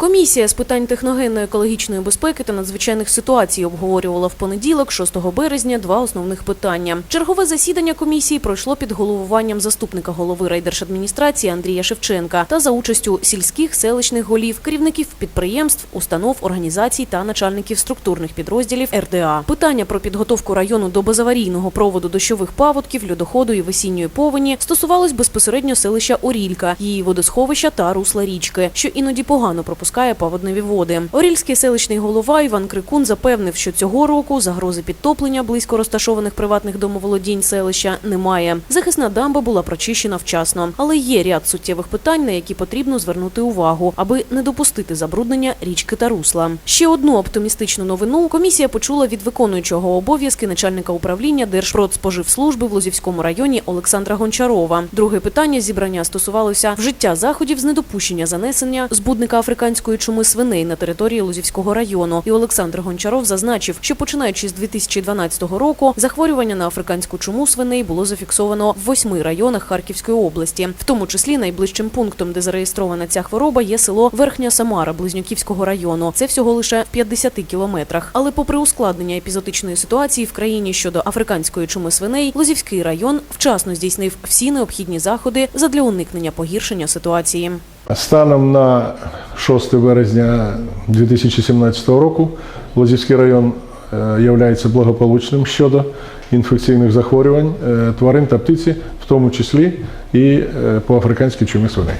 Комісія з питань техногенної екологічної безпеки та надзвичайних ситуацій обговорювала в понеділок, 6 березня, два основних питання. Чергове засідання комісії пройшло під головуванням заступника голови райдержадміністрації Андрія Шевченка та за участю сільських селищних голів, керівників підприємств, установ, організацій та начальників структурних підрозділів РДА. Питання про підготовку району до безаварійного проводу дощових паводків, льодоходу і весінньої повені стосувалось безпосередньо селища Орілька, її водосховища та русла річки, що іноді погано пропускає паводневі води. Орільський селищний голова Іван Крикун запевнив, що цього року загрози підтоплення близько розташованих приватних домоволодінь селища немає. Захисна дамба була прочищена вчасно, але є ряд суттєвих питань, на які потрібно звернути увагу, аби не допустити забруднення річки та русла. Ще одну оптимістичну новину комісія почула від виконуючого обов'язки начальника управління Держпродспоживслужби в Лозівському районі Олександра Гончарова. Друге питання зібрання стосувалося вжиття заходів з недопущення занесення збудника африканської чуми свиней на території Лозівського району. І Олександр Гончаров зазначив, що починаючи з 2012 року захворювання на африканську чуму свиней було зафіксовано в восьми районах Харківської області. В тому числі найближчим пунктом, де зареєстрована ця хвороба, є село Верхня Самара Близнюківського району. Це всього лише в 50 кілометрах. Але попри ускладнення епізотичної ситуації в країні щодо африканської чуми свиней, Лозівський район вчасно здійснив всі необхідні заходи задля уникнення погіршення ситуації. Станом на 6 березня 2017 року Лозівський район є благополучним щодо інфекційних захворювань е, тварин та птиці, в тому числі і е, по африканській чумі свиней.